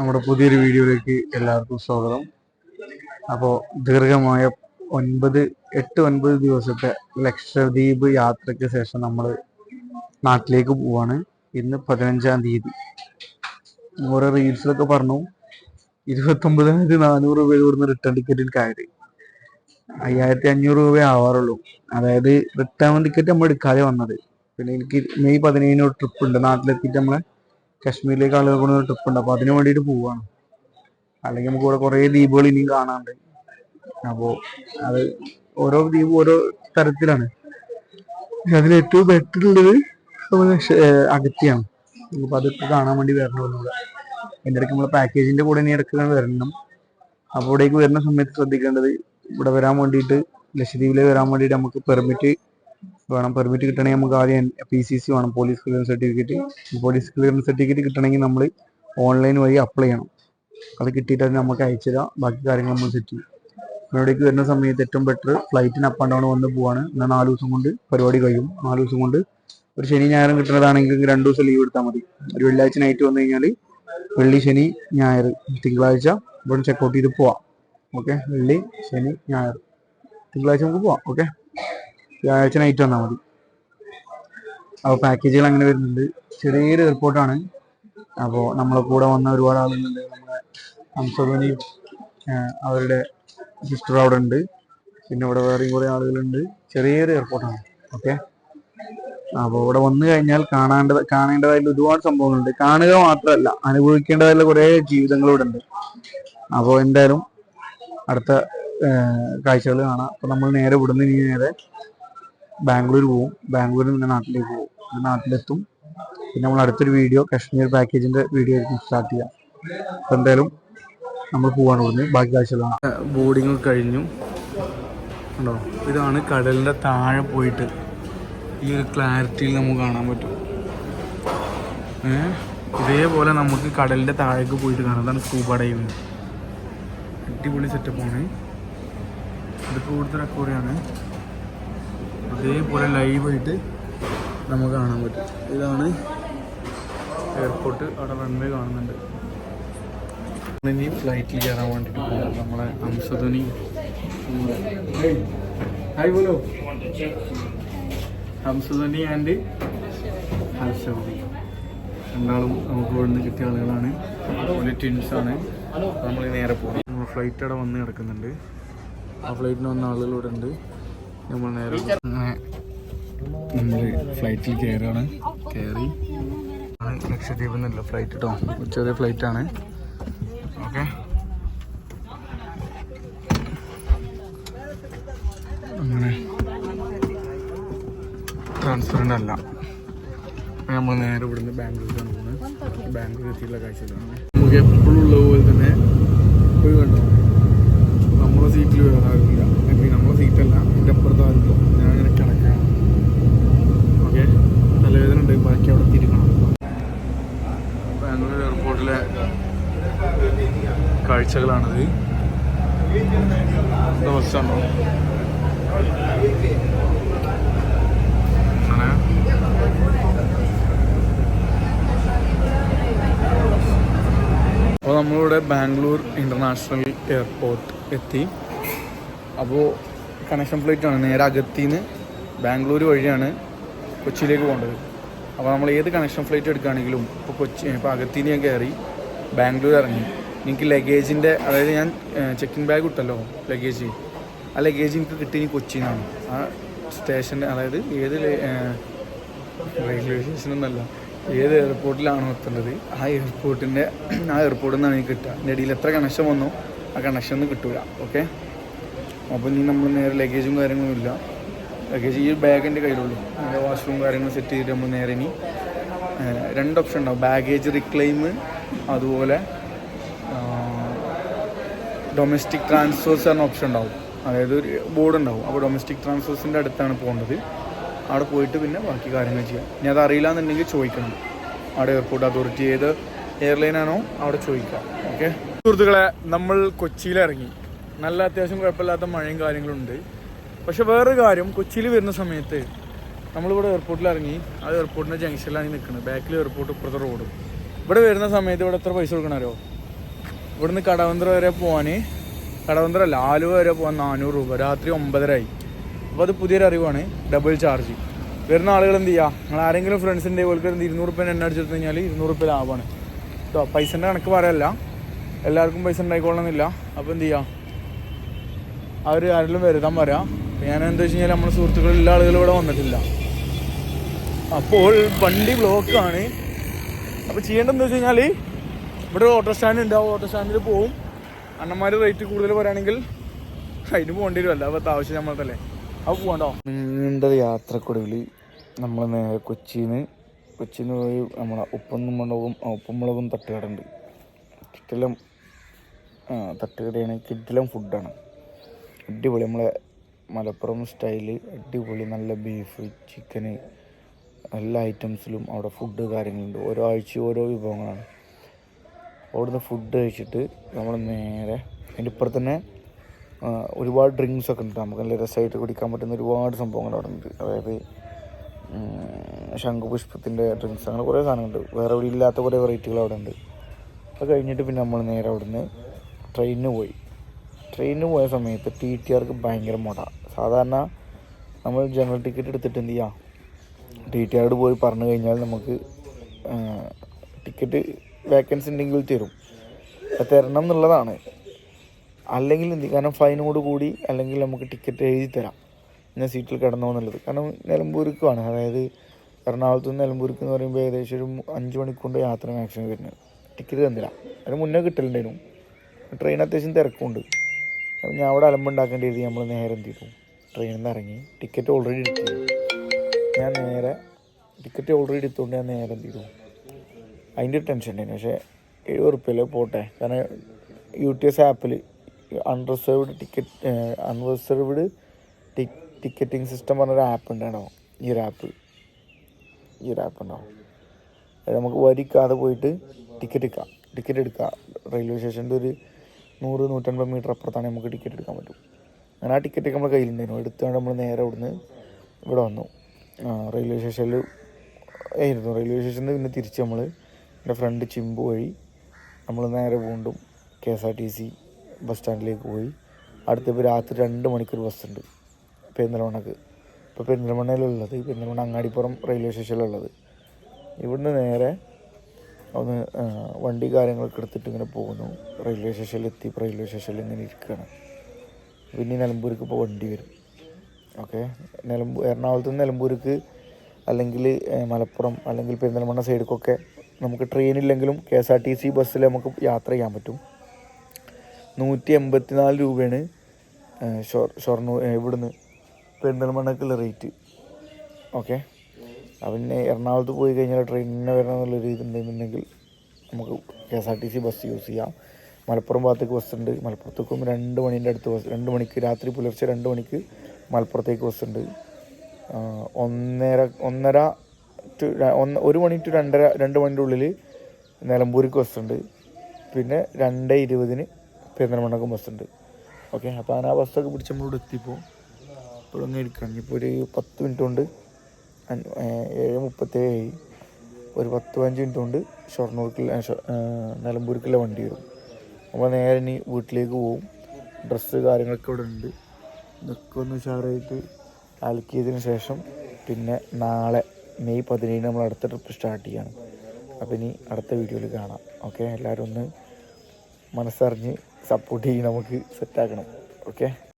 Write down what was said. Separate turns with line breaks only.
നമ്മുടെ പുതിയൊരു വീഡിയോയിലേക്ക് എല്ലാവർക്കും സ്വാഗതം. അപ്പോൾ ദീർഘമായ ഒൻപത് എട്ട് ഒൻപത് ദിവസത്തെ ലക്ഷദ്വീപ് യാത്രയ്ക്ക് ശേഷം നമ്മൾ നാട്ടിലേക്ക് പോവാണ്. ഇന്ന് പതിനഞ്ചാം തീയതി. ഓരോ റീൽസിലൊക്കെ പറഞ്ഞു ഇരുപത്തൊമ്പതിനായിരത്തി നാനൂറ് രൂപ ഇവിടുന്ന് റിട്ടേൺ ടിക്കറ്റിൽ കയറി. അയ്യായിരത്തി അഞ്ഞൂറ് രൂപ ആവാറുള്ളൂ. അതായത് റിട്ടേൺ ടിക്കറ്റ് നമ്മൾ എടുക്കാതെ വന്നത്. പിന്നെ എനിക്ക് മെയ് പതിനേഴിന് ഒരു ട്രിപ്പ് ഉണ്ട്. നാട്ടിലെത്തിയിട്ട് നമ്മളെ കാശ്മീരിലേക്ക് ആളുകൾ കൊണ്ടുവന്ന ട്രിപ്പ് ഉണ്ട്. അപ്പൊ അതിന് വേണ്ടിയിട്ട് പോവാണ്. അല്ലെങ്കിൽ നമുക്ക് ഇവിടെ കുറേ ദ്വീപുകൾ ഇനിയും കാണാനുണ്ട്. അപ്പോ അത് ഓരോ ദ്വീപ് ഓരോ തരത്തിലാണ്. അതിൽ ഏറ്റവും ബെറ്റർ ഉള്ളത് ഏർ അഗത്തിയാണ് അപ്പൊ അതൊക്കെ കാണാൻ വേണ്ടി വരണം വരണമല്ലോ എന്റെ ഇടയ്ക്ക് നമ്മൾ പാക്കേജിന്റെ കൂടെ ഇനി ഇടയ്ക്ക് വരണം. അപ്പോൾ ഇവിടേക്ക് വരുന്ന സമയത്ത് ശ്രദ്ധിക്കേണ്ടത് ഇവിടെ വരാൻ വേണ്ടിയിട്ട് ലക്ഷദ്വീപിലേക്ക് വരാൻ വേണ്ടിയിട്ട് നമുക്ക് പെർമിറ്റ് വേണം പെർമിറ്റ് കിട്ടണമെങ്കിൽ നമുക്ക് ആദ്യം പി സി സി വേണം police clearance certificate police clearance certificate കിട്ടണമെങ്കിൽ നമ്മൾ ഓൺലൈൻ വഴി അപ്ലൈ ചെയ്യണം. അത് കിട്ടിയിട്ട് അത് നമുക്ക് അയച്ചു തരാം. ബാക്കി കാര്യങ്ങൾ നമ്മൾ സെറ്റ് ചെയ്യും. ഇവിടേക്ക് വരുന്ന സമയത്ത് ഏറ്റവും ബെറ്റർ ഫ്ലൈറ്റിന് അപ്പ് ആൻഡ് ഡൗൺ വന്ന് പോവാണ്. എന്നാൽ നാല് ദിവസം കൊണ്ട് പരിപാടി കഴിയും. നാല് ദിവസം കൊണ്ട് ഒരു ശനി ഞായറും കിട്ടുന്നതാണെങ്കിൽ രണ്ട് ദിവസം ലീവ് എടുത്താൽ മതി. ഒരു വെള്ളിയാഴ്ച നൈറ്റ് വന്നു കഴിഞ്ഞാൽ വെള്ളി ശനി ഞായർ തിങ്കളാഴ്ച ഇവിടെ ചെക്കൗട്ട് ചെയ്ത് പോവാം. ഓക്കെ വെള്ളി ശനി ഞായർ. തിങ്കളാഴ്ച നമുക്ക് പോവാം. ഓക്കെ വ്യാഴാഴ്ച നൈറ്റ് വന്നാൽ മതി. അപ്പോൾ പാക്കേജുകൾ അങ്ങനെ വരുന്നുണ്ട്. ചെറിയൊരു എയർപോർട്ടാണ് അപ്പോൾ നമ്മളെ കൂടെ വന്ന ഒരുപാട് ആളുകളുണ്ട്. നമ്മുടെ ഹംസധ്വനിയും അവരുടെ സിസ്റ്റർ അവിടെ ഉണ്ട്. പിന്നെ ഇവിടെ വേറെയും കുറേ ആളുകളുണ്ട്. ചെറിയൊരു എയർപോർട്ടാണ് ഓക്കെ അപ്പോൾ ഇവിടെ വന്നു കഴിഞ്ഞാൽ കാണേണ്ടത് കാണേണ്ടതായിട്ടുള്ള ഒരുപാട് സംഭവങ്ങളുണ്ട്. കാണുക മാത്രമല്ല അനുഭവിക്കേണ്ടതായിട്ടുള്ള കുറേ ജീവിതങ്ങൾ ഇവിടെ ഉണ്ട് അപ്പോൾ എന്തായാലും അടുത്ത കാഴ്ചകൾ കാണാം. അപ്പോൾ നമ്മൾ നേരെ ഇവിടുന്ന് ഇനി നേരെ ബാംഗ്ലൂർ പോവും. ബാംഗ്ലൂരിൽ നിന്ന് നാട്ടിലേക്ക് പോകും പിന്നെ നാട്ടിലെത്തും. പിന്നെ നമ്മൾ അടുത്തൊരു വീഡിയോ കാശ്മീർ പാക്കേജിന്റെ വീഡിയോ ആയിരിക്കും സ്റ്റാർട്ട് ചെയ്യാം അപ്പൊ എന്തായാലും നമ്മൾ പോവാണ് ഇവിടുന്ന്. ബാക്കി കാഴ്ചകളാണ്. ബോർഡിങ് കഴിഞ്ഞു. ഉണ്ടോ ഇതാണ് കടലിന്റെ താഴെ പോയിട്ട് ഈ ഒരു ക്ലാരിറ്റിയിൽ നമുക്ക് കാണാൻ പറ്റും. ഇതേപോലെ നമുക്ക് കടലിന്റെ താഴേക്ക് പോയിട്ട് കാണാം. അതാണ് സ്കൂബ ഡൈവിങ് അടിപൊളി സെറ്റപ്പാണ് ഇതിപ്പോൾ ഇവിടുത്തെ റെക്കോർഡിയാണ് അതേപോലെ ലൈവായിട്ട് നമുക്ക് കാണാൻ പറ്റും. ഇതാണ് എയർപോർട്ട് അവിടെ റൺവേ കാണുന്നുണ്ട്. ഇനി ഫ്ലൈറ്റിൽ കയറാൻ വേണ്ടിയിട്ട് പോകാം നമ്മളെ അംസധുനി ബോലോ ഹംസധ്വനി ആൻഡ് ഹർഷവതി രണ്ടാളും നമുക്ക് ഇവിടുന്ന് കിട്ടിയ ആളുകളാണ്. ഒരു ട്വിൻസാണ് നമ്മൾ നേരെ പോകും നമ്മൾ ഫ്ലൈറ്റ് അവിടെ വന്ന് കിടക്കുന്നുണ്ട്. ആ ഫ്ലൈറ്റിന് വന്ന ആളുകൾ ഇവിടെ ഉണ്ട് നമ്മൾ നേരെ അങ്ങനെ നമ്മൾ ഫ്ലൈറ്റിൽ കയറുകയാണ് കയറി ലക്ഷദ്വീപ് എന്നല്ല ഫ്ലൈറ്റ് കേട്ടോ ചെറിയ ഫ്ലൈറ്റ് ആണ്. ഓക്കെ അങ്ങനെ. ട്രാൻസ്പെറന്റ് അല്ല. നമ്മൾ നേരെ ഇവിടുന്ന് ബാംഗ്ലൂരിലാണ് പോകുന്നത്. ബാംഗ്ലൂർ എത്തിയുള്ള കാഴ്ചകളാണ് നമുക്ക് എപ്പോഴും ഉള്ള പോലെ തന്നെ പോയി കണ്ടോ? നമ്മളെ സീറ്റിൽ വേറെ ആരുമില്ല. സീറ്റല്ല. എന്റെ അപ്പുറത്ത് ആരുമില്ല ഞാൻ അങ്ങനെ കിടക്കാം. ഓക്കെ. തലവേദന ഉണ്ട്. ബാക്കി അവിടെ തിരിക്കണം. ബാംഗ്ലൂർ എയർപോർട്ടിലെ കാഴ്ചകളാണിത്. ബസ്സാണോ അപ്പോൾ നമ്മളിവിടെ ബാംഗ്ലൂർ ഇന്റർനാഷണൽ എയർപോർട്ട് എത്തി. അപ്പോൾ കണക്ഷൻ ഫ്ലൈറ്റ് ആണ്. നേരെ അകത്തിന്ന് ബാംഗ്ലൂർ വഴിയാണ് കൊച്ചിയിലേക്ക് പോകേണ്ടത്. അപ്പോൾ നമ്മൾ ഏത് കണക്ഷൻ ഫ്ലൈറ്റ് എടുക്കുകയാണെങ്കിലും ഇപ്പോൾ കൊച്ചി ഇപ്പോൾ അകത്തിന്ന് ഞാൻ കയറി ബാംഗ്ലൂർ ഇറങ്ങി. എനിക്ക് ലഗേജിന്റെ അതായത് ഞാൻ ചെക്കിംഗ് ബാഗ് ഇട്ടല്ലോ ലഗേജ് ആ ലഗേജ് എനിക്ക് കിട്ടി കൊച്ചിയിൽ നിന്നാണ് ആ സ്റ്റേഷൻ അതായത് ഏത് റെയിൽവേ സ്റ്റേഷനൊന്നല്ല ഏത് എയർപോർട്ടിലാണോ എത്തേണ്ടത്? ആ എയർപോർട്ടിന്റെ ആ എയർപോർട്ടിൽ നിന്നാണ് എനിക്ക് കിട്ടുക. എന്റെ ഇടയിൽ എത്ര കണക്ഷൻ വന്നോ ആ കണക്ഷൻ ഒന്നും കിട്ടൂല. ഓക്കെ അപ്പോൾ ഇനി നമ്മൾ നേരെ ലഗേജും കാര്യങ്ങളും ഇല്ല. ലഗേജ് ഈ ബാഗിന്റെ കയ്യിലുള്ളൂ. നമ്മുടെ വാഷ്റൂം കാര്യങ്ങൾ സെറ്റ് ചെയ്തിട്ട് നമ്മൾ നേരെ ഇനി രണ്ട് ഓപ്ഷൻ ഉണ്ടാവും. ബാഗേജ് റിക്ലെയിം അതുപോലെ ഡൊമസ്റ്റിക് ട്രാൻസ്ഫേഴ്സ് എന്ന ഓപ്ഷൻ ഉണ്ടാവും. അതായത് ഒരു ബോർഡ് ഉണ്ടാവും. അപ്പോൾ ഡൊമസ്റ്റിക് ട്രാൻസ്ഫേഴ്സിന്റെ അടുത്താണ് പോകേണ്ടത്. അവിടെ പോയിട്ട് പിന്നെ ബാക്കി കാര്യങ്ങൾ ചെയ്യാം. ഇനി അത് അറിയില്ല എന്നുണ്ടെങ്കിൽ ചോദിക്കണം. അവിടെ എയർപോർട്ട് അതോറിറ്റി ഏത് എയർലൈനാണോ അവിടെ ചോദിക്കാം. ഓക്കെ സുഹൃത്തുക്കളെ നമ്മൾ കൊച്ചിയിൽ ഇറങ്ങി നല്ല അത്യാവശ്യം കുഴപ്പമില്ലാത്ത മഴയും കാര്യങ്ങളും ഉണ്ട് പക്ഷെ വേറൊരു കാര്യം കൊച്ചിയിൽ വരുന്ന സമയത്ത് നമ്മളിവിടെ എയർപോർട്ടിൽ ഇറങ്ങി ആ എയർപോർട്ടിന്റെ ജംഗ്ഷനിലാണ് നിൽക്കുന്നത് ബാക്കിൽ എയർപോർട്ട് ഇപ്പുറത്തെ റോഡ് ഇവിടെ വരുന്ന സമയത്ത് ഇവിടെ എത്ര പൈസ കൊടുക്കണമല്ലോ
ഇവിടുന്ന് കടവന്ത്ര വരെ പോകാൻ കടവന്ത്ര അല്ല ആലുവ വരെ പോകാൻ നാനൂറ് രൂപ. രാത്രി ഒമ്പതരായി. അപ്പോൾ അത് പുതിയൊരു അറിവാണ് ഡബിൾ ചാർജ് വരുന്ന ആളുകൾ എന്ത് ചെയ്യുക നിങ്ങൾ ആരെങ്കിലും ഫ്രണ്ട്സിന്റെ ഇവർക്ക് എന്ത് ഇരുന്നൂറ് റുപ്യ എണ്ണ അടിച്ചെടുത്ത് കഴിഞ്ഞാൽ ഇരുന്നൂറ് റുപ്യ ലാഭമാണ്. കേട്ടോ പൈസന്റെ കണക്ക് പറയല്ല. എല്ലാവർക്കും പൈസ ഉണ്ടായിക്കൊള്ളണമെന്നില്ല. അപ്പോൾ എന്ത് ചെയ്യുക അവർ ആരെങ്കിലും വരുത്താൻ പറയാം. ഞാൻ എന്താ വെച്ച് കഴിഞ്ഞാൽ നമ്മുടെ സുഹൃത്തുക്കൾ എല്ലാ ആളുകളും ഇവിടെ വന്നിട്ടില്ല. അപ്പോൾ വണ്ടി ബ്ലോക്കാണ് അപ്പോൾ ചെയ്യേണ്ടതെന്ന് വെച്ച് കഴിഞ്ഞാൽ ഇവിടെ ഓട്ടോ സ്റ്റാൻഡ് ഉണ്ട്. ആ ഓട്ടോ സ്റ്റാൻഡിൽ പോവും. അണ്ണന്മാർ റേറ്റ് കൂടുതൽ പറയുകയാണെങ്കിൽ അതിന് പോകേണ്ടി വരുമല്ലോ അപ്പോൾ ആവശ്യം നമ്മളതല്ലേ അപ്പോൾ പോകണ്ടോ? നീണ്ട യാത്രക്കൊടുവിൽ നമ്മൾ നേരെ കൊച്ചിയിൽ നിന്ന് പോയി നമ്മളെ ഉപ്പും മുളകും ഉപ്പും മുളകും തട്ടുകടുണ്ട് കിട്ടിലും തട്ടുകടയാണ്. കിറ്റലം ഫുഡാണ് അടിപൊളി നമ്മളെ മലപ്പുറം സ്റ്റൈൽ. അടിപൊളി നല്ല ബീഫ് ചിക്കന് എല്ലാ ഐറ്റംസിലും അവിടെ ഫുഡ് കാര്യങ്ങളുണ്ട്. ഓരോ ആഴ്ച ഓരോ വിഭവങ്ങളാണ്. അവിടുന്ന് ഫുഡ് കഴിച്ചിട്ട് നമ്മൾ നേരെ അതിന്റെ ഇപ്പുറത്ത് തന്നെ ഒരുപാട് ഡ്രിങ്ക്സ് ഒക്കെ ഉണ്ട്. നമുക്ക് നല്ല രസമായിട്ട് കുടിക്കാൻ പറ്റുന്ന ഒരുപാട് സംഭവങ്ങൾ അവിടെ ഉണ്ട്. അതായത് ശംഖുപുഷ്പത്തിന്റെ ഡ്രിങ്ക്സ് അങ്ങനെ കുറേ സാധനങ്ങളുണ്ട്. വേറെ ഇല്ലാത്ത കുറേ വെറൈറ്റികൾ അവിടെ ഉണ്ട്. അത് കഴിഞ്ഞിട്ട് പിന്നെ നമ്മൾ നേരെ അവിടുന്ന് ട്രെയിനിന് പോയി. ട്രെയിനിന് പോയ സമയത്ത് ടി ടി ആർക്ക് ഭയങ്കര മുട. സാധാരണ നമ്മൾ ജനറൽ ടിക്കറ്റ് എടുത്തിട്ട് എന്ത് ചെയ്യാം? ടി ടി ആറോട് പോയി പറഞ്ഞു കഴിഞ്ഞാൽ നമുക്ക് ടിക്കറ്റ് വേക്കൻസി ഉണ്ടെങ്കിൽ തരും. തരണം എന്നുള്ളതാണ്. അല്ലെങ്കിൽ എന്ത്? കാരണം ഫൈനോട് കൂടി അല്ലെങ്കിൽ നമുക്ക് ടിക്കറ്റ് എഴുതി തരാം. ഇന്ന സീറ്റിൽ കിടന്നോ എന്നുള്ളത്. കാരണം നിലമ്പൂർക്കാണ്. അതായത് എറണാകുളത്ത് നിന്ന് നിലമ്പൂർക്ക് എന്ന് പറയുമ്പോൾ ഏകദേശം ഒരു അഞ്ച് മണിക്കൊണ്ട് യാത്ര മാക്സിമം വരുന്നത്. ടിക്കറ്റ് തന്നില്ല. അതിന് മുന്നേ കിട്ടലുണ്ടായിരുന്നു. ട്രെയിൻ അത്യാവശ്യം തിരക്കുണ്ട് ഞാൻ അവിടെ അലമ്പുണ്ടാക്കേണ്ടി എഴുതി നമ്മൾ നേരെ എന്ത് ചെയ്തു? ട്രെയിനിൽ നിന്ന് ഇറങ്ങി. ടിക്കറ്റ് ഓൾറെഡി എടുത്തു. ഞാൻ നേരെ ടിക്കറ്റ് ഓൾറെഡി എടുത്തുകൊണ്ട് ഞാൻ നേരെ എന്ത് ചെയ്തു? അതിന്റെ ടെൻഷൻ ഉണ്ടായിരുന്നു പക്ഷേ എഴുപത് ഉറുപ്പ്യല്ലേ പോട്ടെ. കാരണം യു ടി എസ് ആപ്പിൽ unreserved ticket unreserved ticketing system പറഞ്ഞൊരു ആപ്പ് ഉണ്ടാവും ഈ ഒരു ആപ്പ് ഈ ഒരു ആപ്പ് ഉണ്ടാവും നമുക്ക് വരിക്കാതെ പോയിട്ട് ടിക്കറ്റ് എടുക്കാം. ടിക്കറ്റ് എടുക്കാം. റെയിൽവേ സ്റ്റേഷന്റെ ഒരു നൂറ് നൂറ്റൻപത് മീറ്റർ അപ്പുറത്താണ് നമുക്ക് ടിക്കറ്റ് എടുക്കാൻ പറ്റും. അങ്ങനെ ആ ടിക്കറ്റ് നമ്മുടെ കയ്യിലുണ്ടായിരുന്നു. എടുത്തുകൊണ്ട് നമ്മൾ നേരെ ഇവിടുന്ന് ഇവിടെ വന്നു. റെയിൽവേ സ്റ്റേഷനിൽ ആയിരുന്നു റെയിൽവേ സ്റ്റേഷനിൽ പിന്നെ തിരിച്ച് നമ്മൾ എന്റെ ഫ്രണ്ട് ചിമ്പു വഴി നമ്മൾ നേരെ വീണ്ടും K S R T C bus സ്റ്റാൻഡിലേക്ക് പോയി. അടുത്തിപ്പോൾ രാത്രി രണ്ട് മണിക്കൂർ ബസ് ഉണ്ട് പെരിന്തൽമണ്ണക്ക്. ഇപ്പോൾ പെരിന്തൽമണ്ണയിലുള്ളത്. പെരിന്തൽമണ്ണ അങ്ങാടിപ്പുറം റെയിൽവേ സ്റ്റേഷനിലുള്ളത്. ഇവിടുന്ന് നേരെ ഒന്ന് വണ്ടി കാര്യങ്ങളൊക്കെ എടുത്തിട്ട് ഇങ്ങനെ പോകുന്നു. റെയിൽവേ സ്റ്റേഷനിൽ എത്തി റെയിൽവേ സ്റ്റേഷനിൽ ഇങ്ങനെ ഇരിക്കുകയാണ് പിന്നെ നിലമ്പൂർക്ക് ഇപ്പോൾ വണ്ടി വരും. ഓക്കെ? നിലമ്പൂർ എറണാകുളത്ത് നിന്ന് നിലമ്പൂർക്ക് അല്ലെങ്കിൽ മലപ്പുറം അല്ലെങ്കിൽ പെരിന്തൽമണ്ണ സൈഡിക്കൊക്കെ നമുക്ക് ട്രെയിനില്ലെങ്കിലും K S R T C ബസ്സിൽ നമുക്ക് യാത്ര ചെയ്യാൻ പറ്റും. നൂറ്റി എൺപത്തി നാല് രൂപയാണ് ഷൊർണൂർ ഇവിടുന്ന് പെരിന്തൽമണ്ണക്കുള്ള റേറ്റ് ഓക്കെ? പിന്നെ എറണാകുളത്ത് പോയി കഴിഞ്ഞാൽ ട്രെയിനിന് വരണം എന്നുള്ളൊരു ഇതുണ്ടെന്നുണ്ടെങ്കിൽ നമുക്ക് K S R T C bus use ചെയ്യാം. മലപ്പുറം ഭാഗത്തേക്ക് ബസ് ഉണ്ട്. മലപ്പുറത്തേക്കും രണ്ട് മണീന്റെ അടുത്ത് ബസ് രണ്ട് മണിക്ക് രാത്രി പുലർച്ചെ രണ്ട് മണിക്ക് മലപ്പുറത്തേക്ക് ബസ് ഉണ്ട്. ഒന്നര ഒന്നര ടു ഒന്ന് ഒരു മണി ടു രണ്ടര രണ്ട് മണിന്റെ ഉള്ളിൽ നിലമ്പൂർക്ക് ബസ് ഉണ്ട്. പിന്നെ രണ്ട് ഇരുപതിന് പെരിന്തൽമണ്ണക്കും ബസ് ഉണ്ട്. ഓക്കെ അപ്പോൾ അങ്ങനെ ആ ബസ്സൊക്കെ പിടിച്ച് നമ്മളോട് എത്തിപ്പോൾ ഇപ്പോഴൊന്നും ഇരിക്കണം ഇപ്പോൾ ഒരു പത്ത് മിനിറ്റ് കൊണ്ട് ഏഴ് മുപ്പത്തേഴ് ഒരു പത്ത് പതിനഞ്ച് മിനിറ്റ് കൊണ്ട് ഷൊർണൂർക്കുള്ള നിലമ്പൂർക്കുള്ള വണ്ടി വരും. അപ്പോൾ നേരെ ഇനി വീട്ടിലേക്ക് പോവും. ഡ്രസ്സ് കാര്യങ്ങളൊക്കെ ഇവിടെ ഉണ്ട്. ഇതൊക്കെ ഒന്ന് ഉഷാറായിട്ട് അലക്കിയതിന് ശേഷം പിന്നെ നാളെ മെയ് പതിനേഴിന് നമ്മൾ അടുത്ത ട്രിപ്പ് സ്റ്റാർട്ട് ചെയ്യണം. അപ്പോൾ ഇനി അടുത്ത വീഡിയോയിൽ കാണാം. ഓക്കെ എല്ലാവരും ഒന്ന് മനസ്സറിഞ്ഞ് സപ്പോർട്ട് ചെയ്ത് നമുക്ക് സെറ്റാക്കണം ഓക്കെ